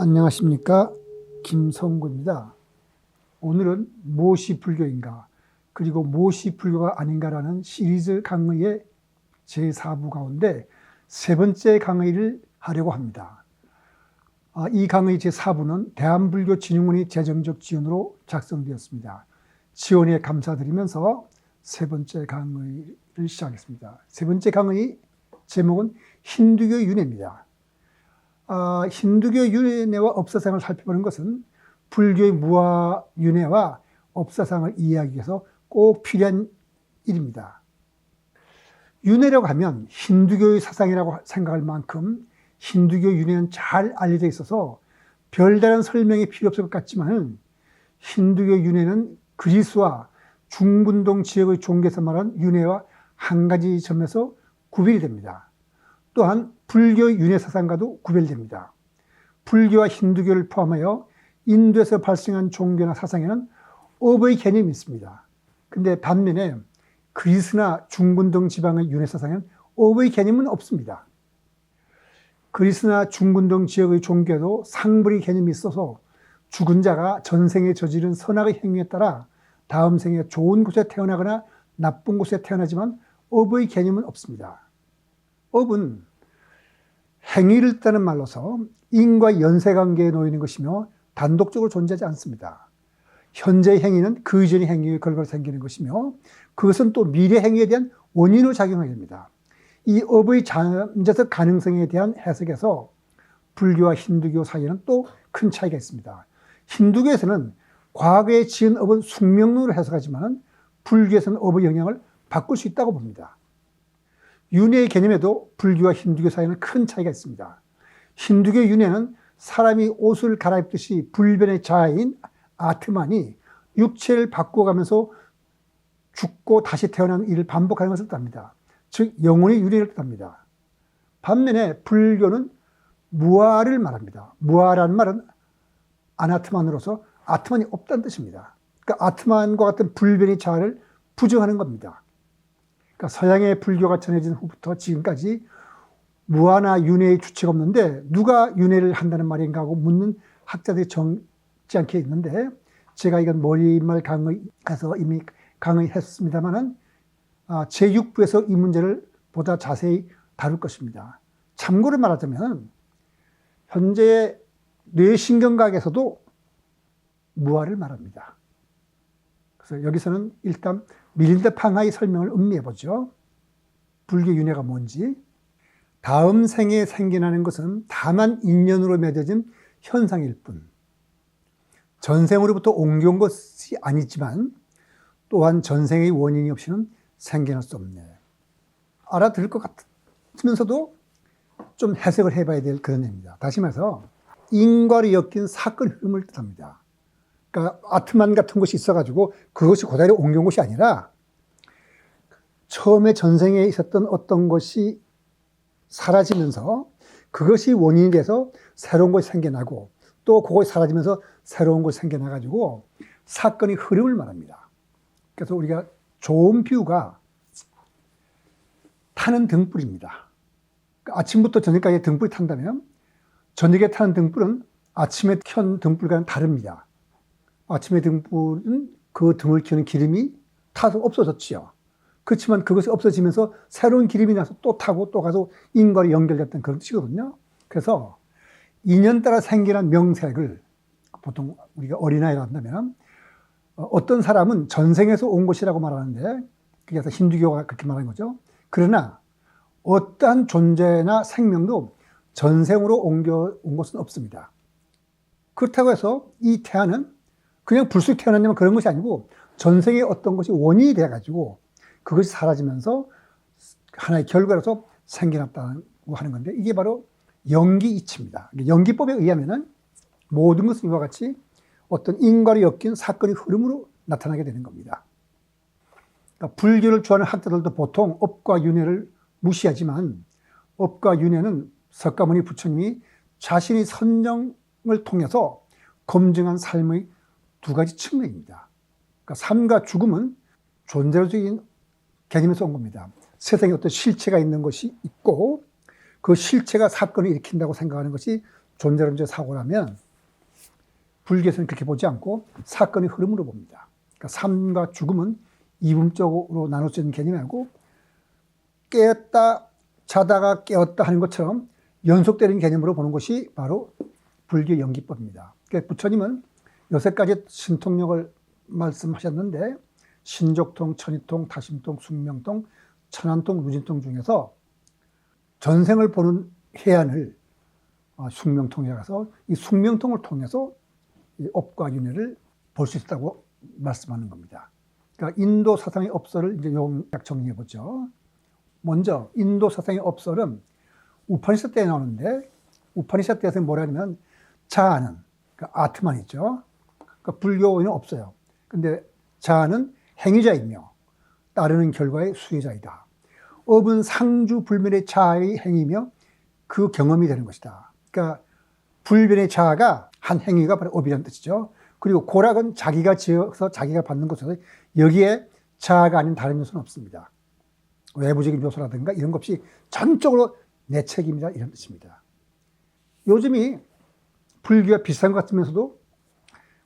안녕하십니까 김성구입니다. 오늘은 무엇이 불교인가 그리고 무엇이 불교가 아닌가라는 시리즈 강의의 제4부 가운데 세 번째 강의를 하려고 합니다. 아, 이 강의 제4부는 대한불교진흥원의 재정적 지원으로 작성되었습니다. 지원에 감사드리면서 세 번째 강의를 시작하겠습니다. 세 번째 강의 제목은 힌두교 윤회입니다. 아, 힌두교 윤회와 업사상을 살펴보는 것은 불교의 무아 윤회와 업사상을 이해하기 위해서 꼭 필요한 일입니다. 윤회라고 하면 힌두교의 사상이라고 생각할 만큼 힌두교 윤회는 잘 알려져 있어서 별다른 설명이 필요 없을 것 같지만 힌두교 윤회는 그리스와 중군동 지역의 종교에서 말하는 윤회와 한 가지 점에서 구별이 됩니다. 또한 불교 윤회 사상과도 구별됩니다. 불교와 힌두교를 포함하여 인도에서 발생한 종교나 사상에는 업의 개념이 있습니다. 근데 반면에 그리스나 중군 등 지방의 윤회 사상에는 업의 개념은 없습니다. 그리스나 중군 등 지역의 종교도 상불의 개념이 있어서 죽은 자가 전생에 저지른 선악의 행위에 따라 다음 생에 좋은 곳에 태어나거나 나쁜 곳에 태어나지만 업의 개념은 없습니다. 업은 행위를 따는 말로서 인과 연쇄 관계에 놓이는 것이며 단독적으로 존재하지 않습니다. 현재 행위는 그 이전의 행위의 결과로 생기는 것이며 그것은 또 미래 행위에 대한 원인으로 작용하게 됩니다. 이 업의 잠재적 가능성에 대한 해석에서 불교와 힌두교 사이에는 또 큰 차이가 있습니다. 힌두교에서는 과거에 지은 업은 숙명론으로 해석하지만 불교에서는 업의 영향을 바꿀 수 있다고 봅니다. 윤회의 개념에도 불교와 힌두교 사이에는 큰 차이가 있습니다. 힌두교 윤회는 사람이 옷을 갈아입듯이 불변의 자아인 아트만이 육체를 바꿔가면서 죽고 다시 태어나는 일을 반복하는 것을 뜻합니다. 즉 영혼의 윤회를 뜻합니다. 반면에 불교는 무아를 말합니다. 무아라는 말은 아나트만으로서 아트만이 없다는 뜻입니다. 그러니까 아트만과 같은 불변의 자아를 부정하는 겁니다. 그러니까 서양의 불교가 전해진 후부터 지금까지 무아나 윤회의 주체가 없는데 누가 윤회를 한다는 말인가 하고 묻는 학자들이 적지 않게 있는데 제가 이건 머리말 강의에서 이미 강의했습니다만은 아, 제6부에서 이 문제를 보다 자세히 다룰 것입니다. 참고로 말하자면 현재 뇌신경학에서도 무아를 말합니다. 그래서 여기서는 일단 밀린드 팡하의 설명을 음미해 보죠. 불교 윤회가 뭔지. 다음 생에 생겨나는 것은 다만 인연으로 맺어진 현상일 뿐. 전생으로부터 옮겨온 것이 아니지만 또한 전생의 원인이 없이는 생겨날 수 없네. 알아들을 것 같으면서도 좀 해석을 해봐야 될 그런 의미입니다. 다시 말해서 인과를 엮인 사건 흐름을 뜻합니다. 그러니까 아트만 같은 것이 있어가지고 그것이 그대로 옮겨온 것이 아니라 처음에 전생에 있었던 어떤 것이 사라지면서 그것이 원인이 돼서 새로운 것이 생겨나고 또 그것이 사라지면서 새로운 것이 생겨나가지고 사건의 흐름을 말합니다. 그래서 우리가 좋은 비유가 타는 등불입니다. 그러니까 아침부터 저녁까지 등불이 탄다면 저녁에 타는 등불은 아침에 켠 등불과는 다릅니다. 아침에 등불은 그 등을 켜는 기름이 타서 없어졌지요. 그렇지만 그것이 없어지면서 새로운 기름이 나서 또 타고 또 가서 인과로 연결됐던 그런 뜻이거든요. 그래서 인연 따라 생겨난 명색을 보통 우리가 어린아이라 한다면 어떤 사람은 전생에서 온 것이라고 말하는데 그래서 힌두교가 그렇게 말하는 거죠. 그러나 어떠한 존재나 생명도 전생으로 옮겨온 것은 없습니다. 그렇다고 해서 이 태아는 그냥 불쑥 태어났냐면 그런 것이 아니고 전생에 어떤 것이 원인이 돼가지고 그것이 사라지면서 하나의 결과로서 생겨났다고 하는 건데 이게 바로 연기 이치입니다. 연기법에 의하면은 모든 것은 이와 같이 어떤 인과를 엮인 사건의 흐름으로 나타나게 되는 겁니다. 그러니까 불교를 좋아하는 학자들도 보통 업과 윤회를 무시하지만 업과 윤회는 석가모니 부처님이 자신의 선정을 통해서 검증한 삶의 두 가지 측면입니다. 그러니까 삶과 죽음은 존재적인 개념에서 온 겁니다. 세상에 어떤 실체가 있는 것이 있고 그 실체가 사건을 일으킨다고 생각하는 것이 존재론적 사고라면 불교에서는 그렇게 보지 않고 사건의 흐름으로 봅니다. 그러니까 삶과 죽음은 이분적으로 나눠지는 개념이 아니고 깨었다 자다가 깨었다 하는 것처럼 연속되는 개념으로 보는 것이 바로 불교 연기법입니다. 그러니까 부처님은 가지 신통력을 말씀하셨는데 신족통, 천이통, 다심통, 숙명통, 천안통, 누진통 중에서 전생을 보는 해안을 어, 숙명통이라고 해서 이 숙명통을 통해서 이 업과 윤회를 볼 수 있다고 말씀하는 겁니다. 그러니까 인도 사상의 업설을 이제 요약 정리해 보죠. 먼저 인도 사상의 업설은 우파니샤 때 나오는데 우파니샤 때에서 뭐라냐면 자아는 그러니까 아트만 있죠. 그러니까 불교에는 없어요. 근데 자아는 행위자이며 따르는 결과의 수혜자이다. 업은 상주 불변의 자아의 행위며 그 경험이 되는 것이다. 그러니까 불변의 자아가 한 행위가 바로 업이라는 뜻이죠. 그리고 고락은 자기가 지어서 자기가 받는 것에서 여기에 자아가 아닌 다른 요소는 없습니다. 외부적인 요소라든가 이런 것 없이 전적으로 내 책임이다 이런 뜻입니다. 요즘이 불교와 비슷한 것 같으면서도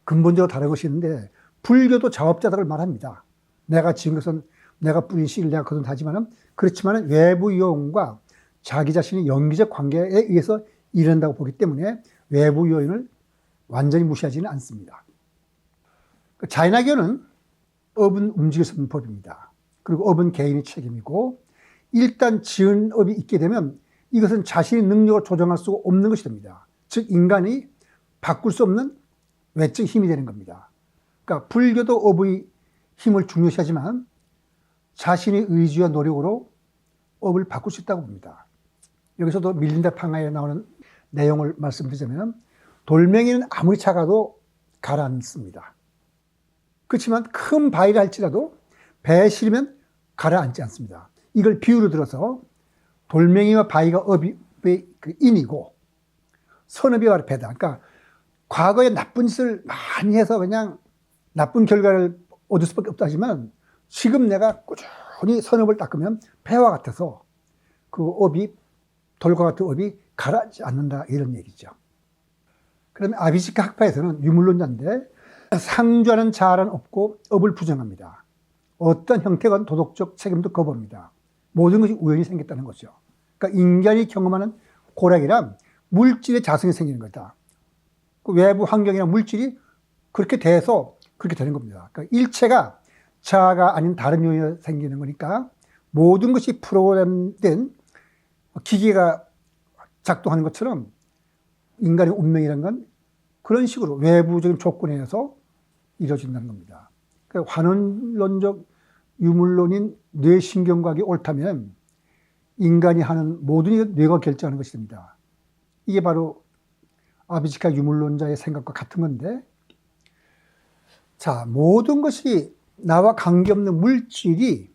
근본적으로 다른 것이 있는데 불교도 자업자득을 말합니다. 내가 지은 것은 내가 뿌린 씨를 내가 거둔 하지만은 그렇지만은 외부 요인과 자기 자신의 연기적 관계에 의해서 이른다고 보기 때문에 외부 요인을 완전히 무시하지는 않습니다. 그 자인학교는 업은 움직일 수 없는 법입니다. 그리고 업은 개인의 책임이고 일단 지은 업이 있게 되면 이것은 자신의 능력을 조정할 수 없는 것이 됩니다. 즉 인간이 바꿀 수 없는 외적 힘이 되는 겁니다. 그러니까 불교도 업의 힘을 중요시하지만 자신의 의지와 노력으로 업을 바꿀 수 있다고 봅니다. 여기서도 밀린다 팡하에 나오는 내용을 말씀드리자면 돌멩이는 아무리 차가도 가라앉습니다. 그렇지만 큰 바위를 할지라도 배에 실으면 가라앉지 않습니다. 이걸 비유로 들어서 돌멩이와 바위가 업의 그 인이고 선업이 바로 배다. 그러니까 과거에 나쁜 짓을 많이 해서 그냥 나쁜 결과를 얻을 수밖에 없다지만 지금 내가 꾸준히 선업을 닦으면 배와 같아서 그 업이 돌과 같은 업이 가라앉지 않는다 이런 얘기죠. 그러면 아비시카 학파에서는 유물론자인데 상주하는 자아는 없고 업을 부정합니다. 어떤 형태건 도덕적 책임도 거부합니다. 모든 것이 우연히 생겼다는 거죠. 그러니까 인간이 경험하는 고락이란 물질의 자성이 생기는 거다. 그 외부 환경이나 물질이 그렇게 돼서 그렇게 되는 겁니다. 그러니까 일체가 자아가 아닌 다른 요인이 생기는 거니까 모든 것이 프로그램된 기계가 작동하는 것처럼 인간의 운명이라는 건 그런 식으로 외부적인 조건에 의해서 이루어진다는 겁니다. 그러니까 환원론적 유물론인 뇌신경과학이 옳다면 인간이 하는 모든 일 뇌가 결정하는 것이 됩니다. 이게 바로 아비지카 유물론자의 생각과 같은 건데, 자, 모든 것이 나와 관계없는 물질이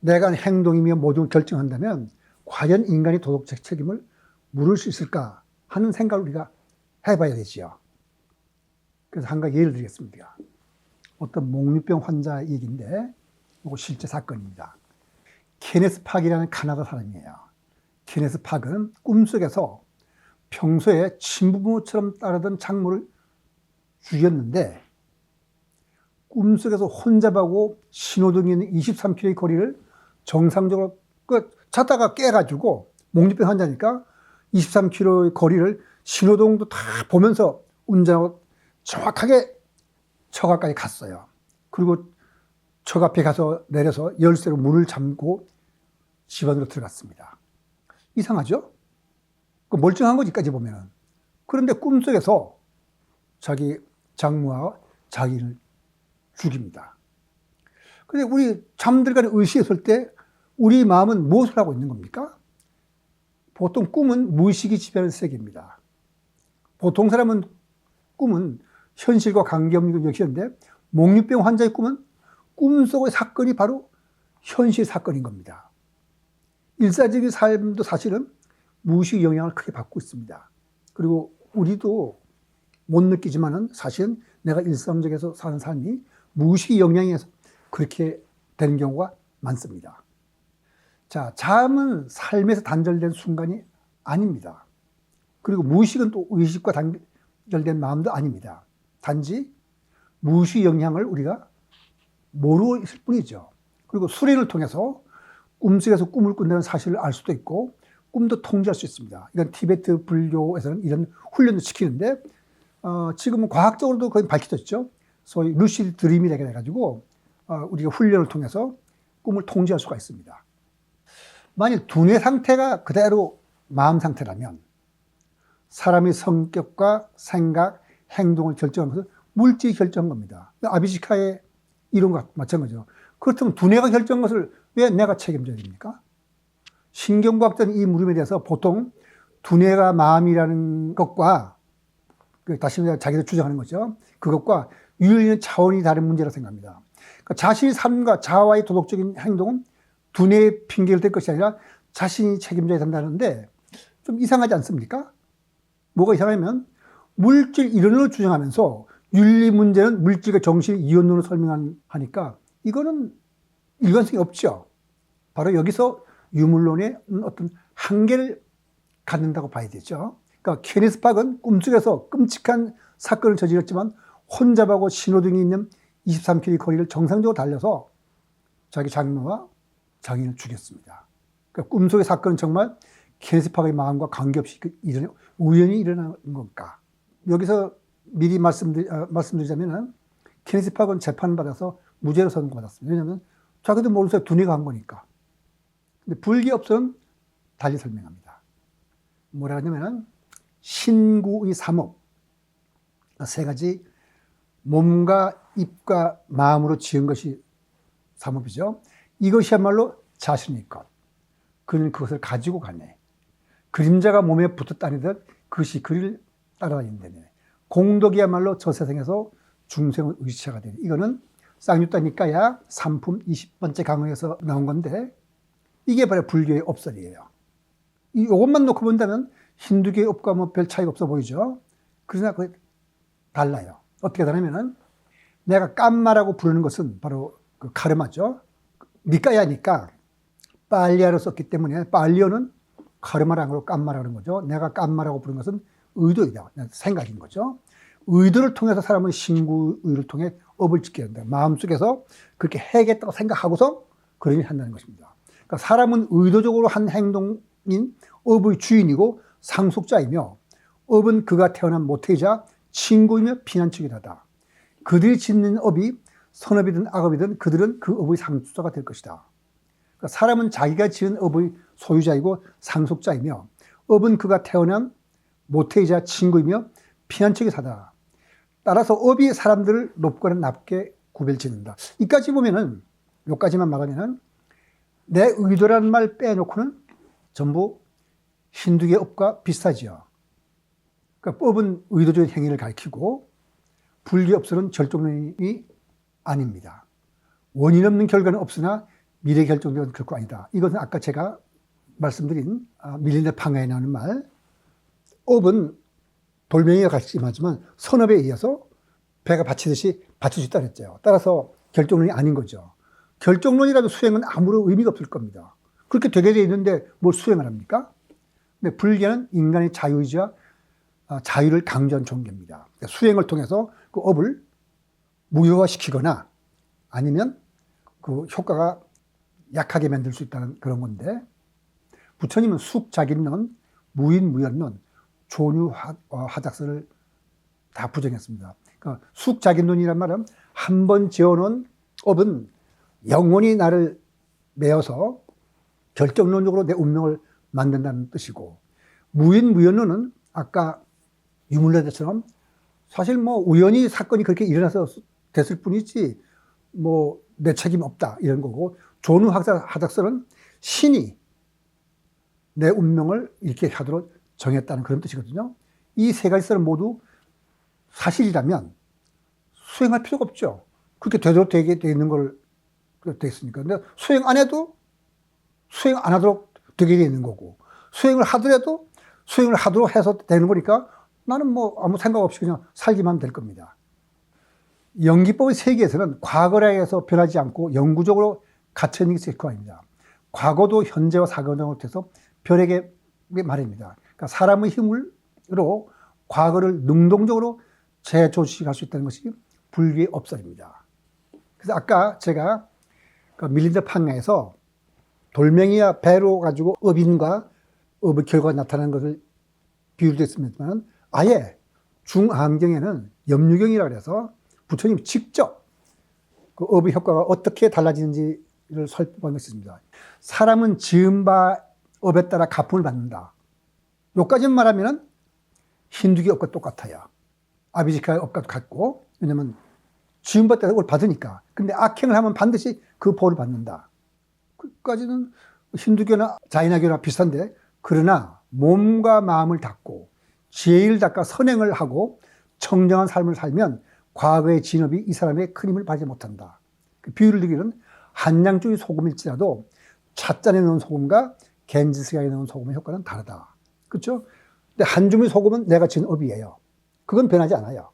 내가 행동이며 모든 걸 결정한다면 과연 인간이 도덕적 책임을 물을 수 있을까 하는 생각을 우리가 해봐야 되지요. 그래서 한 가지 예를 드리겠습니다. 어떤 목류병 환자 얘기인데, 이거 실제 사건입니다. 케네스 팍이라는 카나다 사람이에요. 케네스 팍은 꿈속에서 평소에 친부모처럼 따르던 장모를 죽였는데, 꿈속에서 혼자 가고 신호등이 있는 23km의 거리를 정상적으로 그 자다가 깨가지고 목류병 환자니까 23km의 거리를 신호등도 다 보면서 운전하고 정확하게 처가까지 갔어요. 그리고 척 앞에 가서 내려서 열쇠로 문을 잠고 집 안으로 들어갔습니다. 이상하죠? 그 멀쩡한 거지까지 보면은. 그런데 꿈속에서 자기 장모와 자기를 죽입니다. 근데 우리 잠들간에 의식했을 때 우리 마음은 무엇을 하고 있는 겁니까? 보통 꿈은 무의식이 지배하는 세계입니다. 보통 사람은 꿈은 현실과 관계없는 것이었는데 목류병 환자의 꿈은 꿈속의 사건이 바로 현실 사건인 겁니다. 일사적인 삶도 사실은 무의식 영향을 크게 받고 있습니다. 그리고 우리도 못 느끼지만은 사실은 내가 일상적에서 사는 삶이 무의식 영향에서 그렇게 되는 경우가 많습니다. 자, 잠은 삶에서 단절된 순간이 아닙니다. 그리고 무의식은 또 의식과 단결된 마음도 아닙니다. 단지 무의식 영향을 우리가 모르고 있을 뿐이죠. 그리고 수련을 통해서 꿈속에서 꿈을 꾼다는 사실을 알 수도 있고 꿈도 통제할 수 있습니다. 이건 티베트 불교에서는 이런 훈련을 시키는데 어, 지금은 과학적으로도 거의 밝혀졌죠. 소위 루시드 드림이라고 해가지고 어, 우리가 훈련을 통해서 꿈을 통제할 수가 있습니다. 만일 두뇌 상태가 그대로 마음 상태라면 사람의 성격과 생각, 행동을 결정하는 것은 물질이 결정한 겁니다. 아비시카의 이론과 마찬가지죠. 그렇다면 두뇌가 결정한 것을 왜 내가 책임져야 됩니까? 신경과학자는 이 물음에 대해서 보통 두뇌가 마음이라는 것과 그 다시 말해 자기들 주장하는 거죠. 그것과 유일한 차원이 다른 문제라 생각합니다. 그러니까 자신의 삶과 자아와의 도덕적인 행동은 두뇌의 핑계를 댈 것이 아니라 자신이 책임져야 된다는데 좀 이상하지 않습니까? 뭐가 이상하면 물질 이론을 주장하면서 윤리 문제는 물질과 정신의 이원론으로 설명하니까 이거는 일관성이 없죠. 바로 여기서 유물론의 어떤 한계를 갖는다고 봐야 되죠. 그러니까 케니스 박은 꿈속에서 끔찍한 사건을 저질렀지만 혼잡하고 신호등이 있는 23km 거리를 정상적으로 달려서 자기 장모와 장인을 죽였습니다. 그러니까 꿈속의 사건은 정말 케니스 박의 마음과 관계없이 그 일어나, 우연히 일어난 건가. 여기서 미리 말씀드리, 어, 말씀드리자면 케니스 박은 재판받아서 무죄로 선고받았습니다. 왜냐하면 자기도 사이 두뇌가 한 거니까. 근데 불교업소는 달리 설명합니다. 뭐라 하냐면은 신구의 삼업. 세 가지 몸과 입과 마음으로 지은 것이 삼업이죠. 이것이야말로 자신의 것. 그는 그것을 가지고 가네. 그림자가 몸에 붙었다니듯 그것이 그를 따라다닌다네. 공덕이야말로 저 세상에서 중생의 의지체가 되네. 이거는 쌍유따니까야 삼품 20번째 강의에서 나온 건데 이게 바로 불교의 업설이에요. 이것만 놓고 본다면 힌두교의 업과 뭐 별 차이가 없어 보이죠. 그러나 그 달라요. 어떻게 다르면은 내가 깜마라고 부르는 것은 바로 그 카르마죠. 니까야니까 빨리아로 썼기 때문에 빨리어는 카르마라고 깜마라는 거죠. 내가 깜마라고 부르는 것은 의도이다. 생각인 거죠. 의도를 통해서 사람은 신구의를 통해 업을 짓게 된다. 마음속에서 그렇게 해야겠다고 생각하고서 그런 일을 한다는 것입니다. 그러니까 사람은 의도적으로 한 행동인 업의 주인이고 상속자이며 업은 그가 태어난 모태이자 친구이며 피난처이다. 그들이 짓는 업이 선업이든 악업이든 그들은 그 업의 상속자가 될 것이다. 그러니까 사람은 자기가 지은 업의 소유자이고 상속자이며 업은 그가 태어난 모태이자 친구이며 피난처이 사다. 따라서 업이 사람들을 높거나 낮게 구별짓는다. 이까지 보면은 여기까지만 말하면은 내 의도라는 말 빼놓고는 전부 힌두교 업과 비슷하지요. 그러니까 법은 의도적인 행위를 가리키고 불교 업설은 절정론이 아닙니다. 원인 없는 결과는 없으나 미래 결정적은 결코 아니다. 이것은 아까 제가 말씀드린 아, 밀린의 방해에 나오는 말. 업은 돌멩이가 같이 임하지만 선업에 의해서 배가 받치듯이 받칠 수 있다 그랬죠. 따라서 결정론이 아닌 거죠. 결정론이라도 수행은 아무런 의미가 없을 겁니다. 그렇게 되게 돼 있는데 뭘 수행을 합니까? 근데 불교는 인간의 자유의지와 아, 자유를 강조한 종교입니다. 그러니까 수행을 통해서 그 업을 무효화시키거나 아니면 그 효과가 약하게 만들 수 있다는 그런 건데 부처님은 숙자긴론, 무인무연론, 조류화작설을 다 부정했습니다. 그러니까 숙자긴론이란 말은 한 번 지어놓은 업은 영원히 나를 메어서 결정론적으로 내 운명을 만든다는 뜻이고 무인 무연론은 아까 유물레대처럼 사실 뭐 우연히 사건이 그렇게 일어나서 됐을 뿐이지 뭐 내 책임 없다 이런 거고 조누학자하작설은 신이 내 운명을 이렇게 하도록 정했다는 그런 뜻이거든요. 이 세 가지 썰은 모두 사실이라면 수행할 필요가 없죠. 그렇게 되도록 되게 돼 있는 걸 되어 있으니까. 근데 수행 안 해도 수행 안 하도록 되게 돼 있는 거고 수행을 하더라도 수행을 하도록 해서 되는 거니까 나는 뭐 아무 생각 없이 그냥 살기만 될 겁니다. 연기법의 세계에서는 과거라 해서 변하지 않고 영구적으로 갇혀 있는 게 아닙니다. 과거도 현재와 사과정을 해서 별에게 말입니다. 그러니까 사람의 힘을 방법으로 과거를 능동적으로 재조직할 수 있다는 것이 불교의 업설입니다. 그래서 아까 제가 그 밀린드 판가에서 돌멩이와 배로 가지고 업인과 업의 결과가 나타나는 것을 비유를 했습니다만 아예 중암경에는 염류경이라 그래서 부처님 직접 그 업의 효과가 어떻게 달라지는지를 것이 있습니다. 사람은 지은 바 업에 따라 가품을 받는다. 요까지만 말하면 힌두교 업과 똑같아요. 아비지카 업과 같고 왜냐면 따라 그걸 받으니까. 근데 악행을 하면 반드시 그 보를 받는다. 그까지는 힌두교나 자이나교나 비슷한데 그러나 몸과 마음을 닫고 죄를 닦아 선행을 하고 청정한 삶을 살면 과거의 진업이 이 사람의 큰 힘을 발휘 못한다. 그 비유를 드리기는 한양 쪽의 소금일지라도 찻잔에 넣은 소금과 겐지스가에 넣은 소금의 효과는 다르다. 그렇죠? 근데 한 줌의 소금은 내가 지은 업이에요. 그건 변하지 않아요.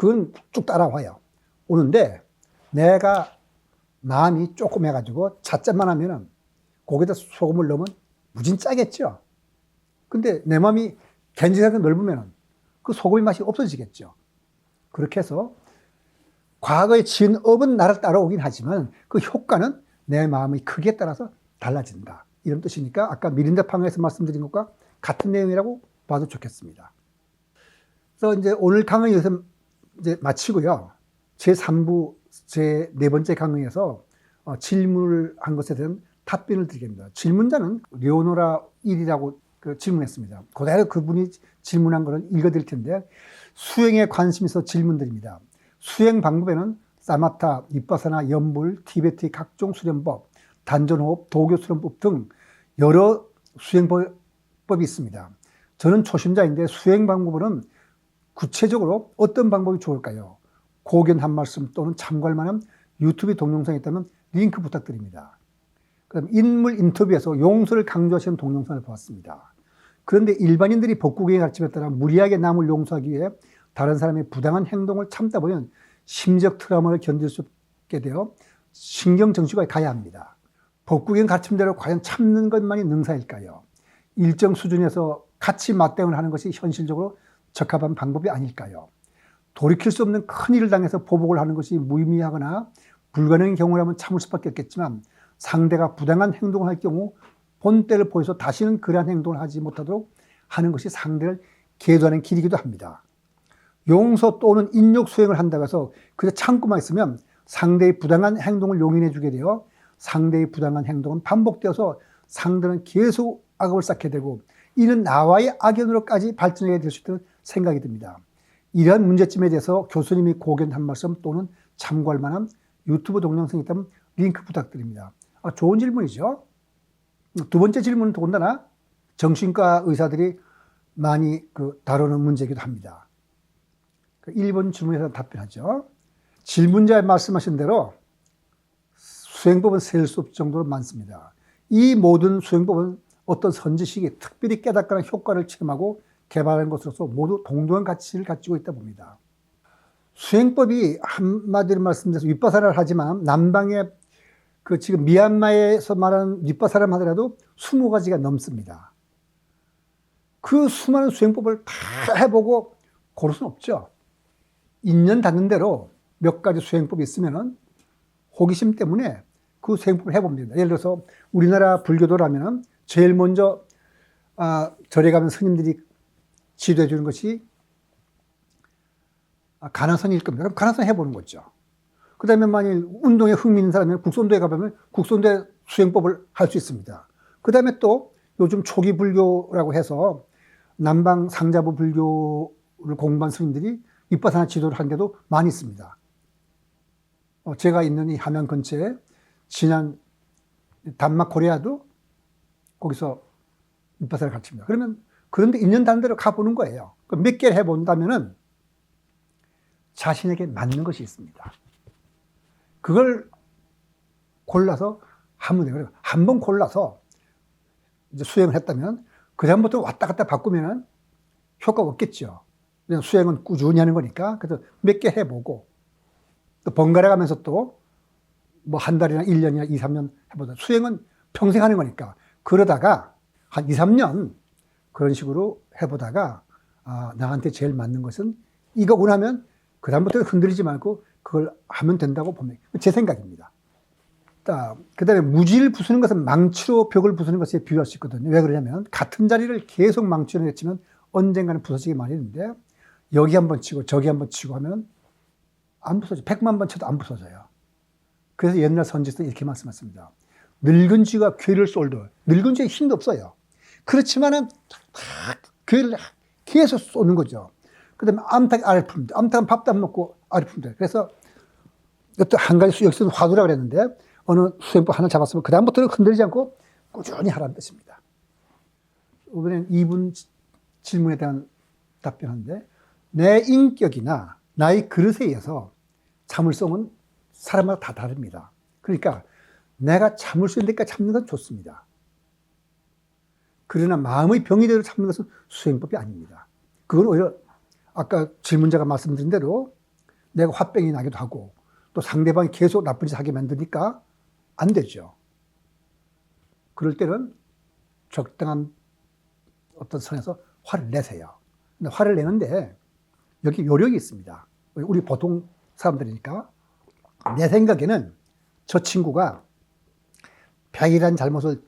그건 쭉 따라와요. 오는데 내가 마음이 조금 해가지고 찻잔만 하면은 거기다 소금을 넣으면 무진 짜겠죠. 근데 내 마음이 겐지하게 넓으면은 그 소금의 맛이 없어지겠죠. 그렇게 해서 과거에 지은 업은 나를 따라오긴 하지만 그 효과는 내 마음의 크기에 따라서 달라진다. 이런 뜻이니까 아까 미린다 방에서 말씀드린 것과 같은 내용이라고 봐도 좋겠습니다. 그래서 이제 오늘 강의 여기서 이제 마치고요. 제 3부 제 네 번째 강의에서 어, 질문을 한 것에 대한 답변을 드리겠습니다. 질문자는 레오노라 1이라고 그 질문했습니다. 그대로 그분이 질문한 거는 읽어드릴 텐데 수행에 관심 있어 질문드립니다. 수행 방법에는 사마타, 이빠사나, 연불, 티베트의 각종 수련법, 단전호흡, 도교 수련법 등 여러 수행법이 있습니다. 저는 초심자인데 수행 방법은 구체적으로 어떤 방법이 좋을까요? 고견 한 말씀 또는 참고할 만한 유튜브 동영상이 있다면 링크 부탁드립니다. 그다음 인물 인터뷰에서 용서를 강조하시는 동영상을 보았습니다. 그런데 일반인들이 법국의 가르침에 따라 무리하게 남을 용서하기 위해 다른 사람의 부당한 행동을 참다 보면 심적 트라우마를 견딜 수 없게 되어 신경정신과에 가야 합니다. 법국의 가르침대로 과연 참는 것만이 능사일까요? 일정 수준에서 같이 맞대응을 하는 것이 현실적으로 적합한 방법이 아닐까요? 돌이킬 수 없는 큰 일을 당해서 보복을 하는 것이 무의미하거나 불가능한 경우라면 참을 수밖에 없겠지만 상대가 부당한 행동을 할 경우 본때를 보여서 다시는 그러한 행동을 하지 못하도록 하는 것이 상대를 계도하는 길이기도 합니다. 용서 또는 인욕 수행을 한다고 해서 그저 참고만 있으면 상대의 부당한 행동을 용인해 주게 되어 상대의 부당한 행동은 반복되어서 상대는 계속 악업을 쌓게 되고 이는 나와의 악연으로까지 발전하게 될 수 있다는 생각이 듭니다. 이러한 문제점에 대해서 교수님이 고견 한 말씀 또는 참고할 만한 유튜브 동영상이 있다면 링크 부탁드립니다. 아, 좋은 질문이죠. 두 번째 질문은 더군다나 정신과 의사들이 많이 그 다루는 문제이기도 합니다. 그 1번 질문에서 답변하죠. 질문자의 말씀하신 대로 수행법은 셀 수 없을 정도로 많습니다. 이 모든 수행법은 어떤 선지식이 특별히 깨닫거나 효과를 체험하고 개발한 것으로서 모두 동등한 가치를 가지고 있다 봅니다. 수행법이 한마디로 말씀드려서 윗바사를 하지만 남방의 그 지금 미얀마에서 말하는 윗바사를 하더라도 20가지가 넘습니다. 그 수많은 수행법을 다 해보고 고를 수는 없죠. 인연 닿는 대로 몇 가지 수행법이 있으면은 호기심 때문에 그 수행법을 해봅니다. 예를 들어서 우리나라 불교도라면 제일 먼저 아, 절에 가면 스님들이 지도해 주는 것이 아, 가나선일 겁니다. 그럼 가나선 해보는 거죠. 그 다음에 만일 운동에 흥미 있는 사람이면 국선도에 가보면 국선도의 수행법을 할 수 있습니다. 그 다음에 또 요즘 초기 불교라고 해서 남방 상자부 불교를 공부한 스님들이 윗바사나 지도를 하는 데도 많이 있습니다. 어, 제가 있는 이 함양 근처에 지난 단막 코리아도 거기서 윗바사를 가르칩니다. 그러면 그런데 있는 데로 가보는 거예요. 몇 개를 해본다면은 자신에게 맞는 것이 있습니다. 그걸 골라서 하면 돼요. 한 번 골라서 이제 수행을 했다면 그다음부터 왔다 갔다 바꾸면은 효과가 없겠죠. 그냥 수행은 꾸준히 하는 거니까 그래서 몇 개 해보고 또 번갈아 가면서 또 뭐 한 달이나 1년이나 2, 3년 해보자. 수행은 평생 하는 거니까 그러다가 한 2, 3년 그런 식으로 해보다가 아, 나한테 제일 맞는 것은 이거구나 하면 그다음부터 흔들리지 말고 그걸 하면 된다고 보면 제 생각입니다. 그 다음에 무지를 부수는 것은 망치로 벽을 부수는 것에 비유할 수 있거든요. 왜 그러냐면 같은 자리를 계속 망치로 내치면 언젠가는 부서지기 마련인데 여기 한 번 치고 저기 한 번 치고 하면 안 부서져. 백만 번 쳐도 안 부서져요. 그래서 옛날 선지서 이렇게 말씀하셨습니다. 늙은 쥐가 괴를 쏠도 늙은 쥐에 힘도 없어요. 그렇지만은 괴를 계속 쏘는 거죠. 그 다음에 암탉 알을 품다. 암탉은 밥도 안 먹고 알을 품다. 그래서 또한 가지 수, 여기서는 화두라 그랬는데 어느 수행법 하나 잡았으면 그다음부터는 흔들리지 않고 꾸준히 하라는 뜻입니다. 이번엔 이분 질문에 대한 답변인데 내 인격이나 나의 그릇에 의해서 참을성은 사람마다 다 다릅니다. 그러니까 내가 참을 수 있는 데까지 참는 건 좋습니다. 그러나 마음의 병이대로 참는 것은 수행법이 아닙니다. 그건 오히려 아까 질문자가 말씀드린 대로 내가 화병이 나기도 하고 또 상대방이 계속 나쁜 짓 하게 만드니까 안 되죠. 그럴 때는 적당한 어떤 선에서 화를 내세요. 근데 화를 내는데 여기 요령이 있습니다. 우리 보통 사람들이니까 내 생각에는 저 친구가 백이라는 잘못을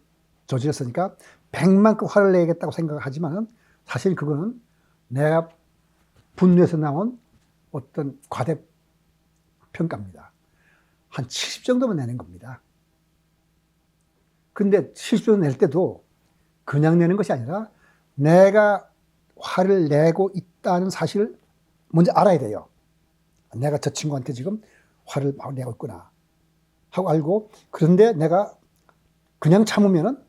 저질렀으니까 백만큼 화를 내겠다고 생각하지만 사실 그거는 내가 분노에서 나온 어떤 과대 평가입니다. 한 70 정도만 내는 겁니다. 근데 70낼 때도 그냥 내는 것이 아니라 내가 화를 내고 있다는 사실을 먼저 알아야 돼요. 내가 저 친구한테 지금 화를 막 내고 있구나 하고 알고 그런데 내가 그냥 참으면은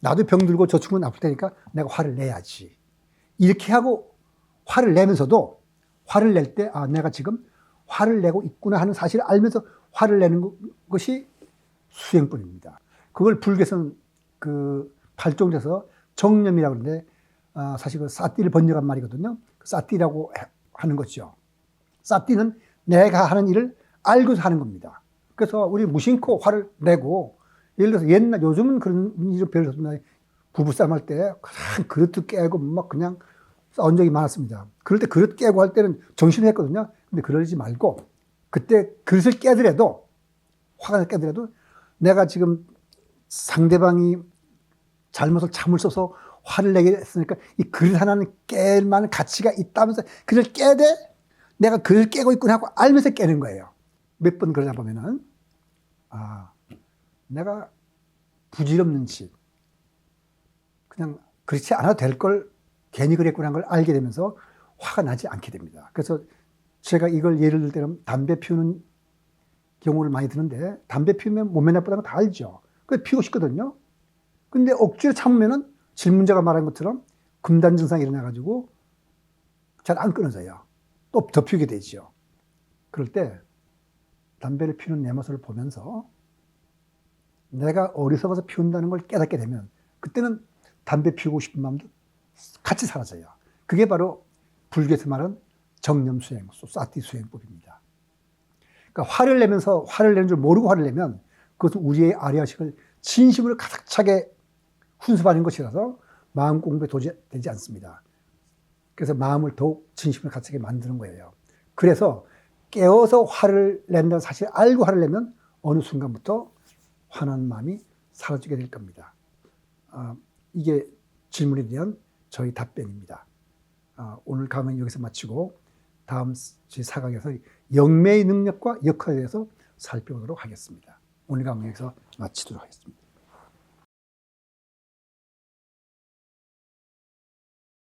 나도 병들고 저 친구는 아플 테니까 내가 화를 내야지. 이렇게 하고 화를 내면서도 화를 낼 때, 아, 내가 지금 화를 내고 있구나 하는 사실을 알면서 화를 내는 것이 수행뿐입니다. 그걸 불교에서는 그 팔종에서 정념이라고 그러는데, 아, 사실 그 사띠를 번역한 말이거든요. 그 사띠라고 하는 것이죠. 사띠는 내가 하는 일을 알고서 하는 겁니다. 그래서 우리 무심코 화를 내고 예를 들어서 옛날 요즘은 그런 일이 별로 없습니다. 부부싸움 할 때 그냥 그릇도 깨고 막 그냥 싸운 적이 많았습니다. 그럴 때 그릇 깨고 할 때는 정신을 했거든요. 근데 그러지 말고 그때 그릇을 깨더라도 화가 깨더라도 내가 지금 상대방이 잘못을 참을 써서 화를 내게 했으니까 이 그릇 하나는 깰 만한 가치가 있다면서 그를 깨되 내가 그를 깨고 있구나 하고 알면서 깨는 거예요. 몇 번 그러다 보면은 아 내가 부질없는 짓, 그냥 그렇지 않아도 될 걸 괜히 그랬구나 걸 알게 되면서 화가 나지 않게 됩니다. 그래서 제가 이걸 예를 들 때는 담배 피우는 경우를 많이 드는데 담배 피우면 몸에 나쁘다는 거 다 알죠. 그래서 피우고 싶거든요. 근데 억지로 참으면은 질문자가 말한 것처럼 금단 증상이 일어나가지고 잘 안 끊어져요. 또 더 피우게 되죠. 그럴 때 담배를 피우는 내 모습을 보면서 내가 어리석어서 피운다는 걸 깨닫게 되면 그때는 담배 피우고 싶은 마음도 같이 사라져요. 그게 바로 불교에서 말하는 정념 수행, 사티 수행법입니다. 그러니까 화를 내면서 화를 내는 줄 모르고 화를 내면 그것은 우리의 아리아식을 진심으로 가득 차게 훈습하는 것이라서 마음 공부에 도저히 되지 않습니다. 그래서 마음을 더욱 진심을 가득 차게 만드는 거예요. 그래서 깨어서 화를 낸다는 사실을 알고 화를 내면 어느 순간부터 화난 마음이 사라지게 될 겁니다. 아, 이게 질문에 대한 저희 답변입니다. 아, 오늘 강의 여기서 마치고 다음 제 사강에서 영매의 능력과 역할에 대해서 살펴보도록 하겠습니다. 오늘 강의 여기서 마치도록 하겠습니다.